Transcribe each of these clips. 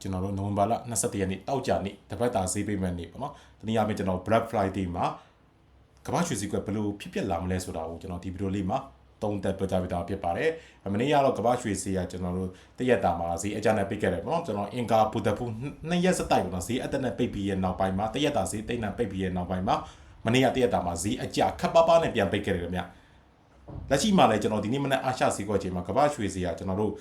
ကျွန်တော်တို့နိုဝင်ဘာလ22ရက်နေ့တောက်ကြနေ့တပတ်တာဈေးပေးမဲ့နေ့ပေါ့နော်တနည်းအားဖြင့်ကျွန်တော် Black Friday မှာကမ္ဘာရွှေစည်းကွက်ဘယ်လိုဖြစ်ဖြစ်လာမလဲဆိုတာကိုကျွန်တော်ဒီဗီဒီယိုလေးမှာသုံးသပ်ပြကြပြတာဖြစ်ပါတယ်။မနေ့ကတော့ကမ္ဘာရွှေစည်းကကျွန်တော်တို့တရက်တာမှာဈေးအကြမ်းနဲ့ပိတ်ခဲ့တယ်ပေါ့နော်ကျွန်တော်အင်ကာဘူဒပူနှစ်ရက်စတိုက်ပေါ့နော်ဈေးအတက်နဲ့ပိတ်ပြီးရဲ့နောက်ပိုင်းမှာတရက်တာဈေးတိတ်နဲ့ပိတ်ပြီးရဲ့နောက်ပိုင်းမှာမနေ့ကတရက်တာမှာဈေးအကြခပ်ပါးပါးနဲ့ပြန်ပိတ်ခဲ့တယ်ခင်ဗျ။လက်ရှိမှာလည်းကျွန်တော်ဒီနေ့မနေ့အာရှဈေးကွက်ချိန်မှာကမ္ဘာရွှေစည်းကကျွန်တော်တို့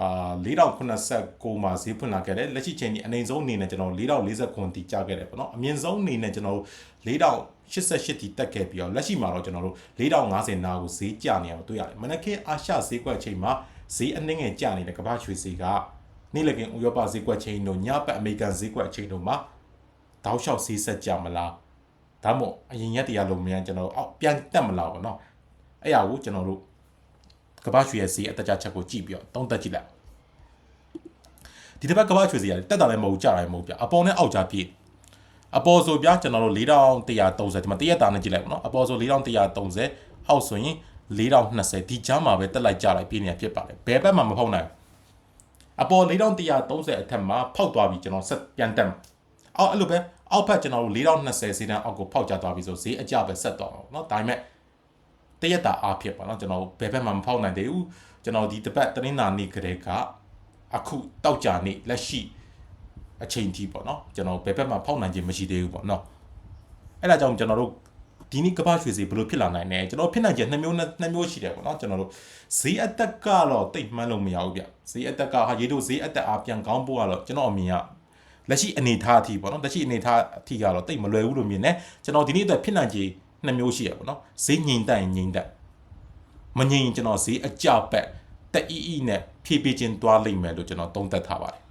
အာ4089မှာဈေးဖွင့်လာခဲ့တယ်လက်ရှိချိန်ဒီအနိုင်ဆုံးအနေနဲ့ကျွန်တော်4049တီကြားခဲ့တယ်ပေါ့နော်အမြင့်ဆုံးအနေနဲ့ကျွန်တော်တို့4088တီတက်ခဲ့ပြီးတော့လက်ရှိမှာတော့ကျွန်တော်တို့4050နားကိုဈေးကျနေအောင်တွေ့ရတယ်မနက်ခင်းအာရှဈေးကွက်ချိန်မှာဈေးအနှင်းငယ်ကျနေတဲ့ကမ္ဘာရွှေဈေးကနေ့လည်ကဥရောပဈေးကွက်ချိန်တို့ညပတ်အမေရိကန်ဈေးကွက်ချိန်တို့မှာတောက်လျှောက်ဈေးဆက်ကြမလားဒါမှမဟုတ်အရင်ရက်တရားလုံးမြန်ကျွန်တော်တို့အောက်ပြန်တက်မလားပေါ့နော်အဲ့ရကိုကျွန်တော်တို့ ကမ္ဘာရွှေရဲ့ဈေးအတက်ကြချက်ကိုကြည့်ပြီးတော့သုံးသက်ကြည့်လိုက်ဒီတစ်ပတ်ကမ္ဘာရွှေဈေးရတယ်တက်တာလည်းမဟုတ်ကြတာလည်းမဟုတ်ပြအပေါ်နဲ့အောက်ကြပြည့်အပေါ်ဆိုပြကျွန်တော်တို့4130ဒီမှာတရက်တာနဲ့ကြည့်လိုက်ပါနော်အပေါ်ဆို4130အောက်ဆိုရင်4020ဒီကြားမှာပဲတက်လိုက်ကြလိုက်ပြည့်နေဖြစ်ပါတယ်ဘယ်ဘက်မှမဖောက်နိုင်အပေါ်4130အထက်မှာဖောက်သွားပြီကျွန်တော်ဆက်ပြန်တက်မှာအောက်အဲ့လိုပဲအောက်ဖက်ကျွန်တော်တို့4020စီးတန်းအောက်ကိုဖောက်ကြသွားပြီဆိုဈေးအကြပဲဆက်သွားမှာเนาะဒါပေမဲ့ တရက်တာအားဖြစ်ပါနော်ကျွန်တော်ဘယ်ဘက်မှမဖောက်နိုင်သေးဘူးကျွန်တော်ဒီတစ်ပတ်တနင်္လာနေ့ကလေးကအခုတောက်ကြနေ့လက်ရှိအချိန်ထိပေါ့နော်ကျွန်တော်ဘယ်ဘက်မှဖောက်နိုင်ခြင်းမရှိသေးဘူးပေါ့နော်အဲ့ဒါကြောင့်ကျွန်တော်တို့ဒီနေ့ကမ္ဘာရွှေစီဘယ်လိုဖြစ်လာနိုင်လဲကျွန်တော်ဖြစ်နိုင်ချက်နှစ်မျိုးနှစ်မျိုးရှိတယ်ပေါ့နော်ကျွန်တော်တို့ဈေးအသက်ကတော့တိတ်မှန်းလို့မရဘူးဗျဈေးအသက်ကဟာရေတို့ဈေးအသက်အားပြန်ကောင်းဖို့ကတော့ကျွန်တော်အမြင်ကလက်ရှိအနေထားအထိပေါ့နော်လက်ရှိအနေထားအထိကတော့တိတ်မလွယ်ဘူးလို့မြင်တယ်ကျွန်တော်ဒီနေ့အတွက်ဖြစ်နိုင်ချေ နှစ်မျိုးရှိရပေါ့နော်ဈေးငြိမ်တက်ရင်ငြိမ်တက်မငြိမ်ကျွန်တော်ဈေးအကြပက်တက်အီအီနဲ့ဖြည့်ပေးခြင်းသွားလိမ့်မယ်လို့ကျွန်တော်သုံးသပ်ထားပါတယ်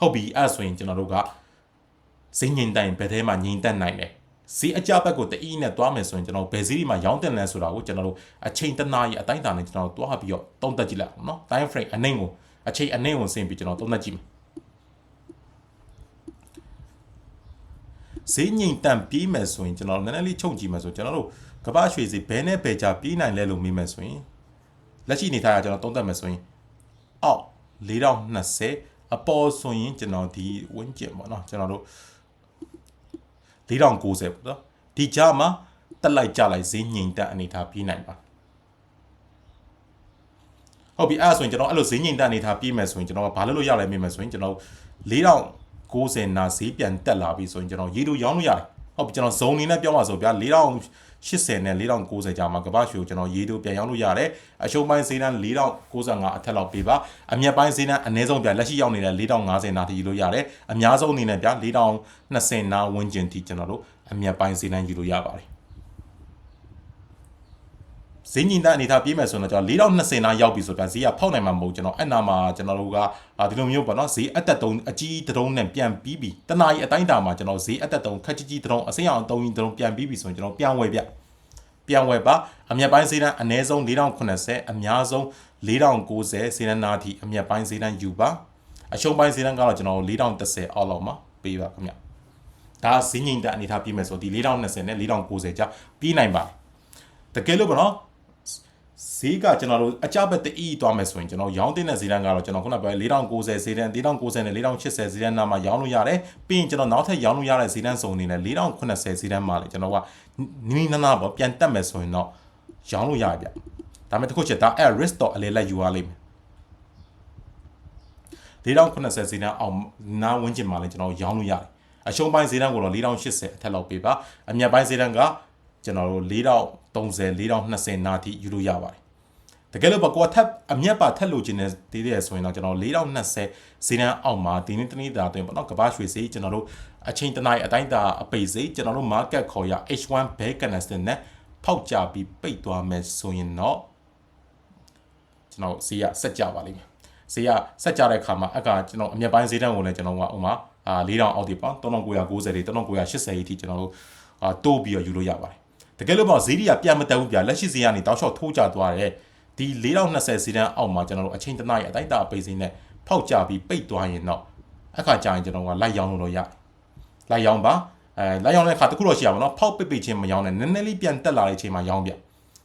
ဟုတ်ပြီအဲ့ဆိုရင်ကျွန်တော်တို့ကဈေးငြိမ်တိုင်ဘယ်ထဲမှာငြိမ်သက်နိုင်လဲဈေးအကြဘက်ကိုတအီးနဲ့သွားမယ်ဆိုရင်ကျွန်တော်ဘယ်ဈေးဒီမှာရောင်းတင်လဲဆိုတာကိုကျွန်တော်တို့အချိန်တနာရီအတိုင်းအတာနဲ့ကျွန်တော်တို့တွားပြီးတော့သုံးသပ်ကြည့်လိုက်အောင်နော် time frame အနှိမ့်ကိုအချိန်အနှိမ့်ကိုဆင်ပြီးကျွန်တော်သုံးသပ်ကြည့်မယ် ဈေးငြိမ်တန်ပြီးမယ်ဆိုရင်ကျွန်တော်နည်းနည်းလေးချုပ်ကြည့်မယ်ဆိုကျွန်တော်တို့ကမ္ဘာရွှေဈေးဘယ်နဲ့ဘယ်ကြပြီးနိုင်လဲလို့မေးမယ်ဆိုရင်လက်ရှိအနေထားကကျွန်တော်သုံးသပ်မယ်ဆိုရင်အောက်4020အပေါ်ဆိုရင်ကျွန်တော်ဒီဝင်းကျင်ပေါ့နော်ကျွန်တော်တို့4090ပေါ့နော်ဒီကြားမှာတက်လိုက်ကြလိုက်ဈေးငြိမ်တက်အနေထားပြီးနိုင်ပါဟုတ်ပြီအဲ့ဒါဆိုရင်ကျွန်တော်အဲ့လိုဈေးငြိမ်တက်အနေထားပြီးမယ်ဆိုရင်ကျွန်တော်ကဘာလုပ်လို့ရလဲမေးမယ်ဆိုရင်ကျွန်တော် 4090နာဈေးပြန်တက်လာပြီဆိုရင်ကျွန်တော်ရေတို့ရောင်းလို့ရတယ်ဟုတ်ပြီကျွန်တော်ဇုံအနေနဲ့ပြောမှာဆိုဗျာ4080နဲ့4090ကြာမှာကမ္ဘာရွှေကိုကျွန်တော်ရေးတို့ပြန်ရောင်းလို့ရတယ်အရှုံးပိုင်းဈေးတန်း4095အထက်လောက်ပေးပါအမြတ်ပိုင်းဈေးတန်းအနည်းဆုံးဗျာလက်ရှိရောက်နေတဲ့4050နာထိယူလို့ရတယ်အများဆုံးအနေနဲ့ဗျာ4020နာဝန်းကျင်ထိကျွန်တော်တို့အမြတ်ပိုင်းဈေးတန်းယူလို့ရပါတယ် ဈေးညင်တဲ့အနေထားပြေးမယ်ဆိုတော့ကျွန်တော်4020နာရောက်ပြီဆိုတော့ဈေးကဖောက်နိုင်မှာမဟုတ်ကျွန်တော်အဲ့နာမှာကျွန်တော်တို့ကဒီလိုမျိုးပေါ့နော်ဈေးအတက်တုံးအကြီးတုံးနဲ့ပြန်ပြီးပြီတနားရီအတိုင်းတာမှာကျွန်တော်ဈေးအတက်တုံးခက်ကြီးကြီးတုံးအစိမ်းအောင်တုံးကြီးတုံးပြန်ပြီးပြီဆိုရင်ကျွန်တော်ပြန်ဝယ်ပြပြန်ဝယ်ပါအမြတ်ပိုင်းဈေးတန်းအနည်းဆုံး4080အများဆုံး4090ဈေးတန်းနာထိအမြတ်ပိုင်းဈေးတန်းယူပါအရှုံးပိုင်းဈေးတန်းကတော့ကျွန်တော်4010အောက်လောက်မှာပေးပါခင်ဗျဒါဈေးညင်တဲ့အနေထားပြေးမယ်ဆိုဒီ4020နဲ့4090ကြာပြီးနိုင်ပါတကယ်လို့ပေါ့နော် ဈေးကကျွန်တော်တို့အကြဘက်တအီးသွားမယ်ဆိုရင်ကျွန်တော်ရောင်းတဲ့ဈေးတန်းကတော့ကျွန်တော်ခုနပြော4090ဈေးတန်း4090နဲ့4080ဈေးတန်းနာမှာရောင်းလို့ရတယ်ပြီးရင်ကျွန်တော်နောက်ထပ်ရောင်းလို့ရတဲ့ဈေးတန်းစုံအနေနဲ့4080ဈေးတန်းမှာလေကျွန်တော်ကနီးနီးနားနားပေါ့ပြန်တက်မယ်ဆိုရင်တော့ရောင်းလို့ရပြဒါပေမဲ့တစ်ခုချက်ဒါအဲ့ risk တော့အလေလက်ယူရလိမ့်မယ်4080ဈေးတန်းအောင်နားဝန်းကျင်မှာလည်းကျွန်တော်ရောင်းလို့ရတယ်အရှုံးပိုင်းဈေးတန်းကိုတော့4080အထက်လောက်ပေးပါအမြတ်ပိုင်းဈေးတန်းကကျွန်တော်တို့ 4030 4020နာထိယူလို့ရပါတယ်တကယ်လို့ဘကိုထက်အမျက်ပါထက်လို့ခြင်းနဲ့တည်တယ်ဆိုရင်တော့ကျွန်တော်4020ဈေးတန်းအောက်မှာဒီနေ့တနေ့တာအတွင်းပေါ့နော်ကဘာရွှေဈေးကျွန်တော်တို့အချိန်တနိုင်အတိုင်းတာအပိတ်ဈေးကျွန်တော်တို့ market ခေါ်ရ H1 bear candlestick နဲ့ဖောက်ကြပြီးပိတ်သွားမယ်ဆိုရင်တော့ကျွန်တော်ဈေးရဆက်ကြပါလိမ့်မယ်ဈေးရဆက်ကြတဲ့အခါမှာအကကျွန်တော်အမျက်ပိုင်းဈေးတန်းကိုလည်းကျွန်တော်ကဥမာအာ4000အောက်ဒီပေါ့3990တွေ3980အထိကျွန်တော်တို့အာတိုးပြီးတော့ယူလို့ရပါတယ်တ ကယ်လို့ပေါ့ဈေးတွေကပြန်မတက်ဘူးဗျာလက်ရှိဈေးကနေတောက်လျှောက်ထိုးကြသွားတယ်ဒီ4020စီးတန်းအောက်မှာကျွန်တော်တို့အချိန်တနားရအတိုင်းတာပိတ်စင်းနဲ့ဖောက်ကြပြီးပိတ်သွားရင်တော့အခါကြာရင်ကျွန်တော်ကလိုက်ရောင်းလို့ရလိုက်ရောင်းပါအဲလိုက်ရောင်းတဲ့အခါတခုတော့ရှိရပါတော့ဖောက်ပိတ်ပိတ်ချင်းမရောင်းနဲ့နည်းနည်းလေးပြန်တက်လာတဲ့အချိန်မှာရောင်းပြ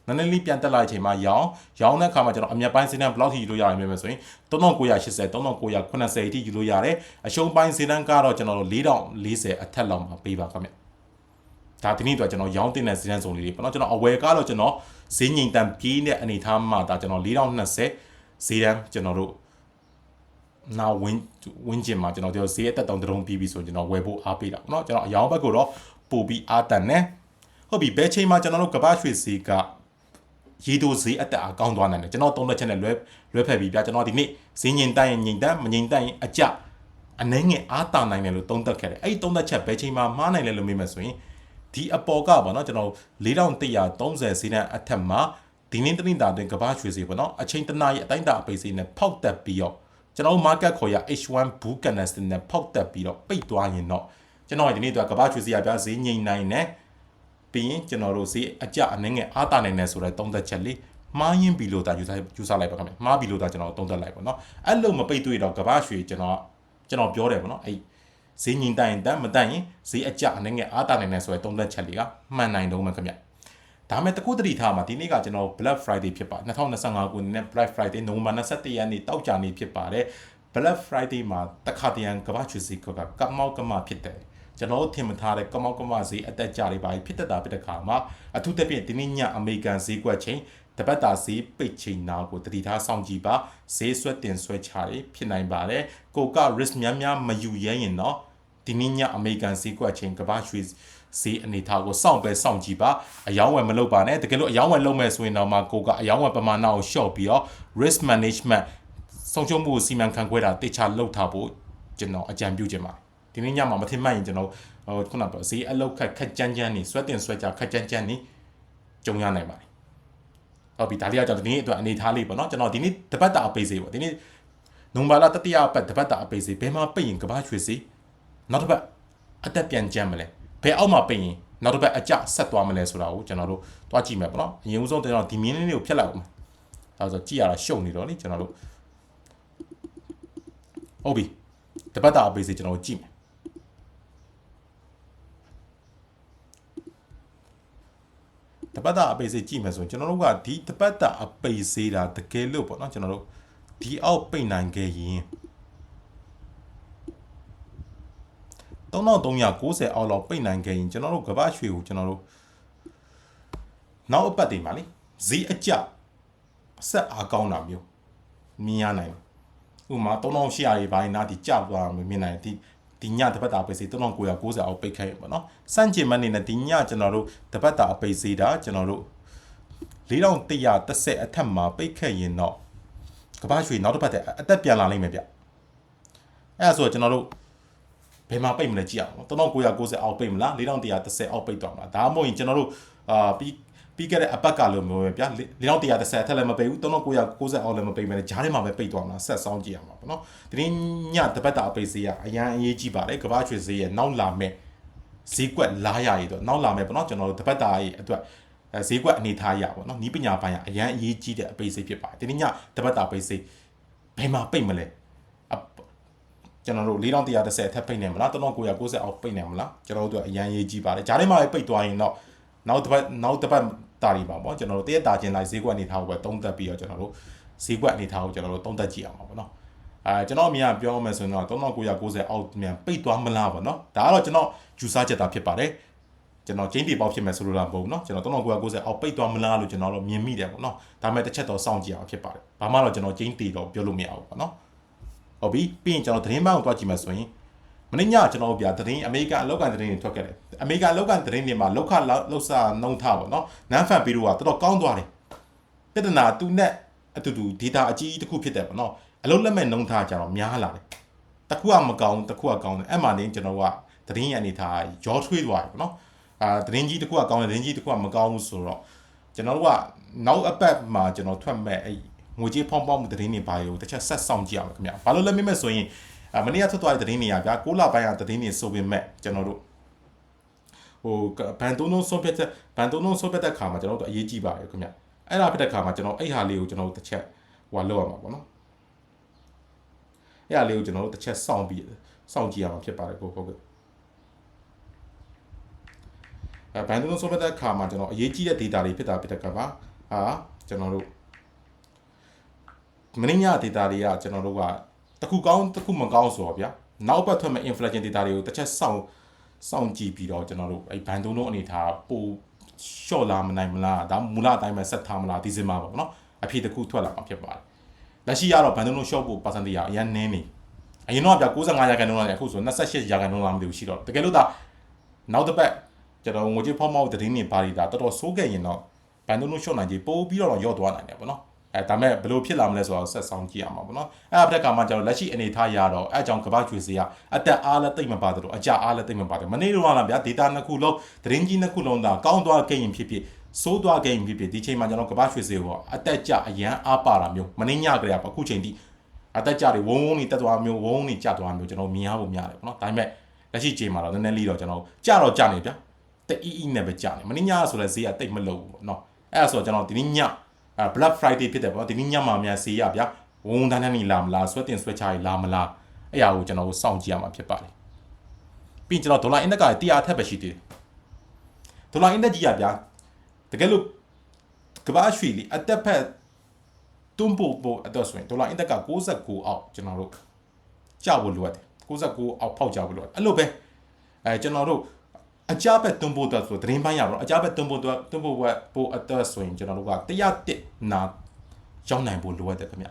နည်းနည်းလေးပြန်တက်လာတဲ့အချိန်မှာရောင်းရောင်းတဲ့အခါမှာကျွန်တော်အမြတ်ပိုင်းစင်းတန်းဘယ်လောက်ထိယူလို့ရနိုင်မလဲဆိုရင်3980 3980အထိယူလို့ရတယ်အရှုံးပိုင်းစင်းတန်းကတော့ကျွန်တော်တို့4040အထက်လောက်မှာပေးပါခင်ဗျ ဒါဒီနေ့တော့ကျွန်တော်ရောင်းတင်တဲ့စင်းတန်းစုံလေးတွေပေါ့နော်ကျွန်တော်အဝယ်ကတော့ကျွန်တော်ဈေးငိမ်တန်ပြေးတဲ့အနေထားမှာဒါကျွန်တော်4020ဈေးတန်းကျွန်တော်တို့နာဝင်းဝင်းကျင်မှာကျွန်တော်တို့ဈေးအတက်တောင်တုံးပြီးပြီဆိုရင်ကျွန်တော်ဝယ်ဖို့အားပေးတာပေါ့နော်ကျွန်တော်အယောင်ဘက်ကိုတော့ပို့ပြီးအားတန်နေဟုတ်ပြီဘယ်ချိန်မှာကျွန်တော်တို့ကပတ်ရွှေဈေးကရေတိုဈေးအတက်အကောင်းသွားနိုင်တယ်ကျွန်တော်သုံးလက်ချက်နဲ့လွဲလွဲဖက်ပြီးပြကျွန်တော်ဒီနေ့ဈေးငင်တက်ရင်ငင်တက်မငင်တက်ရင်အကြအနှဲငယ်အားတာနိုင်တယ်လို့သုံးသက်ခဲ့တယ်အဲ့ဒီသုံးသက်ချက်ဘယ်ချိန်မှာမှားနိုင်လဲလို့မေးမယ်ဆိုရင် ဒီအပေါ်ကပေါ့နော်ကျွန်တော်4130ဈေးတန်းအထက်မှာဒီနေ့တနင်္လာတွင်ကဘာရွှေဈေးပေါ့နော်အချိန်တနားရဲ့အတိုင်းတာအပိတ်ဈေးနဲ့ဖောက်တက်ပြီးတော့ကျွန်တော် market ခေါ်ရ H1 Bull Candlestick နဲ့ဖောက်တက်ပြီးတော့ပိတ်သွားရင်တော့ကျွန်တော်ဒီနေ့တော့ကဘာရွှေဈေးရပြဈေးငိမ့်နိုင်နဲ့ပြီးရင်ကျွန်တော်တို့ဈေးအကြအနှင်းငယ်အားတာနိုင်နေဆိုတဲ့သုံးသက်ချက်လေးမှားရင်ဘီလိုတာယူစားယူစားလိုက်ပါခင်ဗျမှားဘီလိုတာကျွန်တော်သုံးသက်လိုက်ပါเนาะအဲ့လိုမပိတ်တွေ့တော့ကဘာရွှေကျွန်တော်ကျွန်တော်ပြောတယ်ပေါ့เนาะအဲ့ ဈေးငိမ့်တိုင်းတန်းမတန်းရင်ဈေးအကြအနှင်းငယ်အားတာနိုင်နေဆိုတဲ့သုံးသက်ချက်လေးကမှန်နိုင်တော့မှခင်ဗျဒါမဲ့တကူတတိထားမှာဒီနေ့ကကျွန်တော် Black Friday ဖြစ်ပါ2025ခုနှစ် Black Friday နိုဝင်ဘာ21ရက်နေ့တောက်ကြနေ့ဖြစ်ပါတယ် Black Friday မှာတခါတရံကမ္ဘာချူစီကကမောက်ကမဖြစ်တယ်ကျွန်တော်တို့ထင်မထားတဲ့ကမောက်ကမဈေးအတက်ကြတွေပါဖြစ်တတ်တာဖြစ်တဲ့ခါမှာအထူးသဖြင့်ဒီနေ့ညအမေရိကန်ဈေးကွက်ချိန်တပတ်တာဈေးပိတ်ချိန်နာကိုတတိထားစောင့်ကြည့်ပါဈေးဆွဲတင်ဆွဲချတွေဖြစ်နိုင်ပါတယ်ကိုက risk များများမယူရဲရင်တော့ ဒီနေ့ညအမေရိကန်ဈေးကွက်ချိန်ကမ္ဘာရွှေဈေးအနေထားကိုစောင့်ပဲစောင့်ကြည့်ပါအယောင်းဝယ်မလုပ်ပါနဲ့တကယ်လို့အယောင်းဝယ်လုပ်မယ်ဆိုရင်တော့မှကိုကအယောင်းဝယ်ပမာဏကို short ပြီးတော့ risk management ဆုံးရှုံးမှုကိုစီမံခန့်ခွဲတာတေချာလုပ်ထားဖို့ကျွန်တော်အကြံပြုချင်ပါတယ်ဒီနေ့ညမှာမထင်မှတ်ရင်ကျွန်တော်ဟိုခုနကဈေးအလောက်ခက်ခက်ကြမ်းကြမ်းနေဆွဲတင်ဆွဲကြခက်ကြမ်းကြမ်းနေကြုံရနိုင်ပါတယ်ဟုတ်ပြီဒါလေးကကျွန်တော်ဒီနေ့အတွက်အနေထားလေးပေါ့နော်ကျွန်တော်ဒီနေ့တပတ်တာအပိတ်စေးပေါ့ဒီနေ့နုံဘာလာတတိယပတ်တပတ်တာအပိတ်စေးဘယ်မှာပိတ်ရင်ကဘာရွှေစေး နောက်တစ်ပတ်အသက်ပြန်ကြမ်းမလဲဘယ်အောက်မှာပိတ်ရင်နောက်တစ်ပတ်အကြဆက်သွားမလဲဆိုတာကိုကျွန်တော်တို့တွားကြည့်မယ်ပေါ့နော်အရင်ဦးဆုံးကျွန်တော်ဒီမင်းလေးကိုဖျက်လိုက်အောင်ဒါဆိုကြည့်ရတာရှုပ်နေတော့လေကျွန်တော်တို့ဟုတ်ပြီတပတ်တာအပိတ်စေကျွန်တော်ကြည့်မယ်တပတ်တာအပိတ်စေကြည့်မယ်ဆိုရင်ကျွန်တော်တို့ကဒီတပတ်တာအပိတ်စေတာတကယ်လို့ပေါ့နော်ကျွန်တော်တို့ဒီအောက်ပိတ်နိုင်ခဲ့ရင် 3390အောက်လောက်ပိတ်နိုင်ခဲ့ရင်ကျွန်တော်တို့ကဘာရွှေကိုကျွန်တော်တို့နောက်အပတ်တွေမှာလေဈေးအကျဆက်အားကောင်းတာမျိုးမြင်ရနိုင်တယ်ဥပမာ3800ရေပိုင်းနားဒီကျသွားမှမြင်နိုင်ဒီဒီညတပတ်တာပိတ်စေ3990အောက်ပိတ်ခိုင်းပေါ့နော်စန့်ကျင်မနေနဲ့ဒီညကျွန်တော်တို့တပတ်တာပိတ်စေတာကျွန်တော်တို့4130အထက်မှာပိတ်ခဲ့ရင်တော့ကဘာရွှေနောက်တစ်ပတ်တဲ့အသက်ပြန်လာနိုင်မယ်ဗျအဲ့ဒါဆိုတော့ကျွန်တော်တို့ ဘယ်မှာပိတ်မလဲကြည့်အောင်3990အောက်ပိတ်မလား4130အောက်ပိတ်သွားမလားဒါမှမဟုတ်ရင်ကျွန်တော်တို့အာပြီးပြီးခဲ့တဲ့အပတ်ကလို့မျိုးပဲဗျာ4130ထက်လည်းမပိတ်ဘူး3990အောက်လည်းမပိတ်မယ်ဂျားထဲမှာပဲပိတ်သွားမလားဆက်စောင်းကြည့်ရမှာပေါ့နော်ဒီနေ့ညတပတ်တာအပိတ်ဈေးကအရန်အရေးကြီးပါတယ်ကဘာချွေဈေးရဲ့နောက်လာမဲ့ဈေးကွက်လားရရည်တော့နောက်လာမဲ့ပေါ့နော်ကျွန်တော်တို့တပတ်တာရဲ့အတွက်အဲဈေးကွက်အနေထားရပေါ့နော်နီးပညာပိုင်းကအရန်အရေးကြီးတဲ့အပိတ်ဈေးဖြစ်ပါတယ်ဒီနေ့ညတပတ်တာပိတ်ဈေးဘယ်မှာပိတ်မလဲ ကျွန်တော်တို့4130အထက်ပိတ်နေမလား3990အောက်ပိတ်နေမလားကျွန်တော်တို့အရန်ရေးကြည့်ပါတယ်ဂျားထဲမှာပိတ်သွားရင်တော့နောက်တစ်ပတ်နောက်တစ်ပတ်တာရီပါပေါ့ကျွန်တော်တို့တရက်တာချင်းလိုက်ဈေးကွက်အနေထားကိုပဲသုံးသပ်ပြီးတော့ကျွန်တော်တို့ဈေးကွက်အနေထားကိုကျွန်တော်တို့သုံးသပ်ကြည့်အောင်ပါပေါ့နော်အဲကျွန်တော်အမြင်ကပြောမယ်ဆိုရင်တော့3990အောက်မြန်ပိတ်သွားမလားပေါ့နော်ဒါကတော့ကျွန်တော်ယူဆချက်တာဖြစ်ပါတယ်ကျွန်တော်ကျင်းတီပေါက်ဖြစ်မယ်ဆိုလိုတာမဟုတ်ဘူးเนาะကျွန်တော်3990အောက်ပိတ်သွားမလားလို့ကျွန်တော်တော့မြင်မိတယ်ပေါ့နော်ဒါပေမဲ့တစ်ချက်တော့စောင့်ကြည့်အောင်ဖြစ်ပါတယ်ဘာမှတော့ကျွန်တော်ကျင်းတီတော့ပြောလို့မရဘူးပေါ့နော် ဟုတ်ပြီပြီးရင်ကျွန်တော်သတင်းပန်းကိုတွားကြည့်မယ်ဆိုရင်မနေ့ညကျွန်တော်ပြသတင်းအမေရိကန်အလောက်ကန်သတင်းတွေထွက်ခဲ့တယ်အမေရိကန်အလောက်ကန်သတင်းတွေမှာလောက်ခလောက်စာနှုံထားပေါ့နော်နန်းဖန်ပြီးတော့တော်တော်ကောင်းသွားတယ်ပြဿနာသူနဲ့အတူတူ data အကြီးတစ်ခုဖြစ်တယ်ပေါ့နော်အလုံးလက်မဲ့နှုံထားကြတော့များလာတယ်တခုကမကောင်းတခုကကောင်းတယ်အဲ့မှာနေကျွန်တော်ကသတင်းရအနေထားရောထွေးသွားတယ်ပေါ့နော်အာသတင်းကြီးတစ်ခုကကောင်းတယ်သတင်းကြီးတစ်ခုကမကောင်းဘူးဆိုတော့ကျွန်တော်တို့ကနောက်အပတ်မှာကျွန်တော်ထွက်မဲ့အဲ့ ငွေကြေးဖောင်းပေါင်းမှုသတင်းတွေပါရောတစ်ချက်ဆက်ဆောင်ကြည့်အောင်ခင်ဗျာဘာလို့လဲမေးမဲ့ဆိုရင်အမနေ့ကထွက်သွားတဲ့သတင်းတွေကဗျာ6လပိုင်းကသတင်းတွေဆိုပေမဲ့ကျွန်တော်တို့ဟိုဘန်တုံးတုံးဆုံးဖြတ်တဲ့ဘန်တုံးတုံးဆုံးဖြတ်တဲ့ခါမှာကျွန်တော်တို့အရေးကြီးပါတယ်ခင်ဗျအဲ့ဒါဖြစ်တဲ့ခါမှာကျွန်တော်အဲ့ဟာလေးကိုကျွန်တော်တို့တစ်ချက်ဟိုလောက်ရမှာပေါ့နော်အဲ့ဟာလေးကိုကျွန်တော်တို့တစ်ချက်စောင့်ပြီးစောင့်ကြည့်ရမှာဖြစ်ပါတယ်ကိုဟုတ်ကဲ့အဲဘန်တုံးဆုံးဖြတ်တဲ့ခါမှာကျွန်တော်အရေးကြီးတဲ့ data တွေဖြစ်တာဖြစ်တဲ့ခါမှာဟာကျွန်တော်တို့ မင်းညဒေတာတွေကကျွန်တော်တို့ကတခုကောင်းတခုမကောင်းဆိုတော့ဗျာနောက်ဘက်ထွက်မဲ့ inflation data တွေကိုတစ်ချက်စောင့်စောင့်ကြည့်ပြီးတော့ကျွန်တော်တို့အဲ့ဘန်တုံးတို့အနေထားပိုလျှော့လာမနိုင်မလားဒါမူလအတိုင်းပဲဆက်ထားမလားဒီစင်မှာပေါ့နော်အဖြစ်တစ်ခုထွက်လာမှာဖြစ်ပါတယ်လက်ရှိကတော့ဘန်တုံးတို့ short ဖို့ percentage ကအရင်နည်းနေအရင်တော့ဗျာ95ရာခိုင်နှုန်းလောက်အခုဆို28ရာခိုင်နှုန်းလောက်မသိဘူးရှိတော့တကယ်လို့ဒါနောက်တစ်ပတ်ကျွန်တော်ငွေကြေးဖောက်မောက်တဲ့တင်းနေပါရီဒါတော်တော်စိုးခဲ့ရင်တော့ဘန်တုံးတို့ short နိုင်ကြီးပို့ပြီးတော့ရော့သွားနိုင်တယ်ပေါ့နော် အဲဒါမဲ့ဘယ်လိုဖြစ်လာမလဲဆိုတော့ဆက်ဆောင်ကြည့်ရမှာပေါ့နော်အဲ့အဖက်ကမှကျွန်တော်လက်ရှိအနေထားရတော့အဲအကြောင်းကပတ်ချွေစီကအတက်အားလည်းတိတ်မပါတယ်လို့အကြအားလည်းတိတ်မပါတယ်မနေ့တော့လားဗျာ data နှစ်ခုလုံးသတင်းကြီးနှစ်ခုလုံးဒါကောင်းသွားခဲ့ရင်ဖြစ်ဖြစ်စိုးသွားခဲ့ရင်ဖြစ်ဖြစ်ဒီချိန်မှာကျွန်တော်ကပတ်ချွေစီကိုအတက်ကြအရန်အားပါတာမျိုးမနေ့ညကလေးကအခုချိန်ထိအတက်ကြတွေဝုန်းဝုန်းနေတက်သွားမျိုးဝုန်းဝုန်းနေကြသွားမျိုးကျွန်တော်မြင်ရဖို့များတယ်ပေါ့နော်ဒါပေမဲ့လက်ရှိချိန်မှာတော့နည်းနည်းလေးတော့ကျွန်တော်ကြတော့ကြနေဗျာတအီအီနဲ့ပဲကြနေမနေ့ညဆိုလဲဈေးကတိတ်မလို့ဘူးပေါ့နော်အဲ့ဒါဆိုကျွန်တော်ဒီနေ့ညအဲ Black Friday ဖြစ်တယ်ပေါ့ဒီနေ့ညမှာများဈေးရဗျာဝုန်းတန်းတန်းနေလာမလားဆွဲတင်ဆွဲချရီလာမလားအဲ့ဟာကိုကျွန်တော်စောင့်ကြည့်ရမှာဖြစ်ပါတယ်ပြီးရင်ကျွန်တော်ဒေါ်လာအင်ဒက်ကတရားထက်ပဲရှိသေးတယ်ဒေါ်လာအင်ဒက်ကြီးရဗျာတကယ်လို့ကမ္ဘာရွှေလီအတက်ဖက်တွန်းပို့ပို့အတွက်ဆိုရင်ဒေါ်လာအင်ဒက်က69အောက်ကျွန်တော်တို့ကြောက်ဖို့လိုအပ်တယ်69အောက်ဖောက်ကြဖို့လိုအပ်အဲ့လိုပဲအဲကျွန်တော်တို့ အကြဘက်တွန်းပို့အတွက်ဆိုသတင်းပိုင်းရပါတော့အကြဘက်တွန်းပို့အတွက်တွန်းပို့ဘက်ပို့အတွက်ဆိုရင်ကျွန်တော်တို့က101နာရောက်နိုင်ဖို့လိုအပ်တယ်ခင်ဗျ။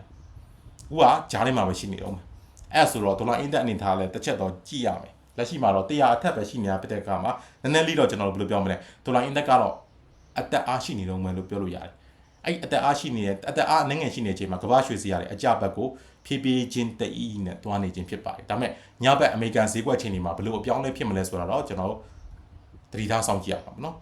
ဥကဂျားထဲမှာပဲရှိနေတော့မှာ။အဲ့ဆိုတော့ဒေါ်လာအင်တက်အနေထားလဲတစ်ချက်တော့ကြည့်ရမယ်။လက်ရှိမှာတော့100အထက်ပဲရှိနေတာဖြစ်တဲ့အခါမှာနည်းနည်းလေးတော့ကျွန်တော်တို့ဘယ်လိုပြောမလဲ။ဒေါ်လာအင်တက်ကတော့အတက်အားရှိနေတော့မယ်လို့ပြောလို့ရတယ်။အဲ့အတက်အားရှိနေတဲ့အတက်အားနိုင်ငံရှိနေတဲ့အချိန်မှာကမ္ဘာရွှေစီရတယ်အကြဘက်ကိုဖြည်းဖြည်းချင်းတအီးနဲ့တွားနေခြင်းဖြစ်ပါတယ်။ဒါပေမဲ့ညဘက်အမေရိကန်ဈေးကွက်ချိန်တွေမှာဘယ်လိုအပြောင်းလဲဖြစ်မလဲဆိုတာတော့ကျွန်တော် သတိထားဆောင်ကြည့်ရမှာပေါ့နော်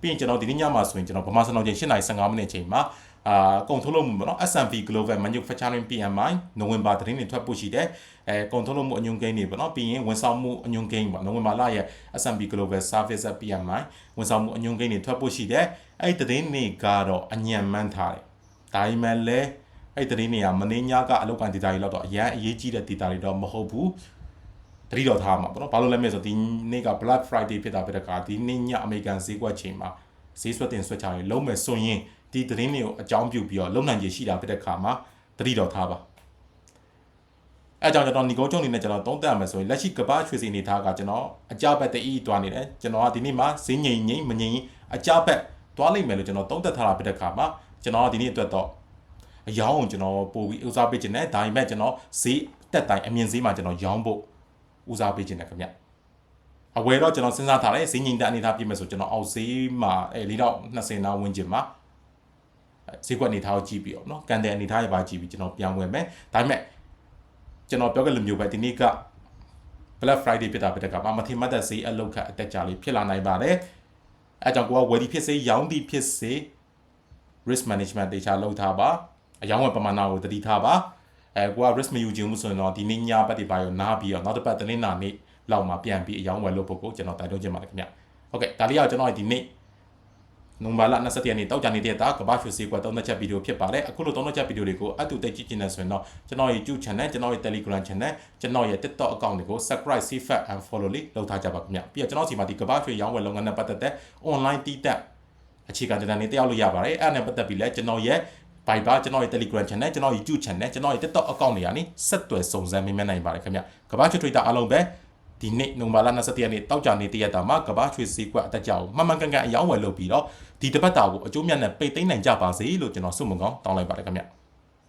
ပြီးရင်ကျွန်တော်ဒီနေ့ညမှာဆိုရင်ကျွန်တော်ဗမာစံတော်ချိန်8:15မိနစ်ချိန်မှာအာကုန်ထုတ်လုပ်မှုပေါ့နော် S&P Global Manufacturing PMI နိုဝင်ဘာသတင်းတွေထွက်ဖို့ရှိတယ်အဲကုန်ထုတ်လုပ်မှုအညွှန်းကိန်းတွေပေါ့နော်ပြီးရင်ဝန်ဆောင်မှုအညွှန်းကိန်းပေါ့နိုဝင်ဘာလရဲ့ S&P Global Service PMI ဝန်ဆောင်မှုအညွှန်းကိန်းတွေထွက်ဖို့ရှိတယ်အဲ့ဒီသတင်းတွေကတော့အညံမှန်းထားတယ်ဒါပေမဲ့လည်းအဲ့ဒီသတင်းတွေကမင်းညကအလောက်ကန်ဒေတာတွေလောက်တော့အရန်အရေးကြီးတဲ့ဒေတာတွေတော့မဟုတ်ဘူး တတိတော်ထားမှာပေါ့နော်ဘာလို့လဲမလဲဆိုတော့ဒီနေ့က Black Friday ဖြစ်တာဖြစ်တဲ့ကဒီနေ့ညအမေရိကန်ဈေးကွက်ချိန်မှာဈေးဆွက်တင်ဆွက်ချတွေလုံးမဲ့ဆိုရင်ဒီသတင်းတွေကိုအကြောင်းပြုပြီးတော့လုံနိုင်ခြေရှိတာဖြစ်တဲ့ခါမှာတတိတော်ထားပါအဲကြောင့်ကျွန်တော်ညီကုန်းချုံနေနဲ့ကျွန်တော်သုံးသပ်ရမယ်ဆိုရင်လက်ရှိကပ္ပရွှေစီအနေထားကကျွန်တော်အကြဘက်တအီးတွားနေတယ်ကျွန်တော်ကဒီနေ့မှာဈေးငိမ်ငိမ်မငိမ်အကြဘက်တွားလိုက်မယ်လို့ကျွန်တော်သုံးသပ်ထားတာဖြစ်တဲ့ခါမှာကျွန်တော်ကဒီနေ့အတွက်တော့အယောင်းကိုကျွန်တော်ပို့ပြီးဦးစားပေးခြင်းနဲ့ဒါပေမဲ့ကျွန်တော်ဈေးတက်တိုင်းအမြင့်ဈေးမှာကျွန်တော်ရောင်းဖို့ ဦးစားပေးခြင်းနဲ့ခင်ဗျအဝယ်တော့ကျွန်တော်စဉ်းစားထားတယ်ဈေးငိမ်တဲ့အနေထားပြည့်မယ်ဆိုကျွန်တော်အောက်ဈေးမှာအဲ၄တော့20နာဝန်းကျင်မှာဈေးကွက်အနေထားကိုကြည့်ပြီးတော့เนาะကန်တဲ့အနေထားရပါကြည့်ပြီးကျွန်တော်ပြန်ဝင်မယ်ဒါပေမဲ့ကျွန်တော်ပြောခဲ့လိုမျိုးပဲဒီနေ့က Black Friday ဖြစ်တာဖြစ်တဲ့ကမထင်မှတ်တဲ့ဈေးအလောက်ခတ်အတက်ကြလေးဖြစ်လာနိုင်ပါတယ်အဲကြောင့်ကိုကဝယ်ဒီဖြစ်စေရောင်းဒီဖြစ်စေ risk management တေချာလုပ်ထားပါအယောင်းဝယ်ပမာဏကိုတတိထားပါ အဲကိုက risk မယူခြင်းမှုဆိုရင်တော့ဒီနေ့ညပတ်ဒီပါရောနားပြီးတော့နောက်တစ်ပတ်တင်းနာနေ့လောက်မှပြန်ပြီးအယောင်းဝယ်လို့ဖို့ကိုကျွန်တော်တိုက်တွန်းချင်ပါတယ်ခင်ဗျဟုတ်ကဲ့ဒါလေးကကျွန်တော်ဒီနေ့နိုဝင်ဘာလ27ရက်နေ့တောက်ကြနေတဲ့တာကဘာရွှေစီကွာသုံးသက်ချက်ဗီဒီယိုဖြစ်ပါတယ်အခုလိုသုံးသက်ချက်ဗီဒီယိုတွေကိုအတူတက်ကြည့်နေဆိုရင်တော့ကျွန်တော်ရဲ့ YouTube channel ကျွန်တော်ရဲ့ Telegram channel ကျွန်တော်ရဲ့ TikTok account တွေကို subscribe see and follow လေးလုပ်ထားကြပါခင်ဗျပြီးတော့ကျွန်တော်စီမှာဒီကဘာရွှေရောင်းဝယ်လုပ်ငန်းနဲ့ပတ်သက်တဲ့ online တီးတက်အခြေခံတင်တဲ့တက်ရောက်လို့ရပါတယ်အဲ့ဒါနဲ့ပတ်သက်ပြီးလဲကျွန်တော်ရဲ့ Viber ကျွန်တော်ရဲ့ Telegram channel ကျွန်တော်ရဲ့ YouTube channel ကျွန်တော်ရဲ့ TikTok account တွေကနေဆက်သွယ်စုံစမ်းမေးမြန်းနိုင်ပါတယ်ခင်ဗျကဘာချွေ Twitter အားလုံးပဲဒီနေ့နိုဝင်ဘာလ27ရက်နေ့တောက်ကြနေတရက်တာမှာကဘာချွေစီကွက်အတက်ကြောင်မှန်မှန်ကန်ကန်အယောင်းဝယ်လုပ်ပြီးတော့ဒီတပတ်တာကိုအကျိုးမြတ်နဲ့ပိတ်သိမ်းနိုင်ကြပါစေလို့ကျွန်တော်ဆုမွန်ကောင်းတောင်းလိုက်ပါတယ်ခင်ဗျ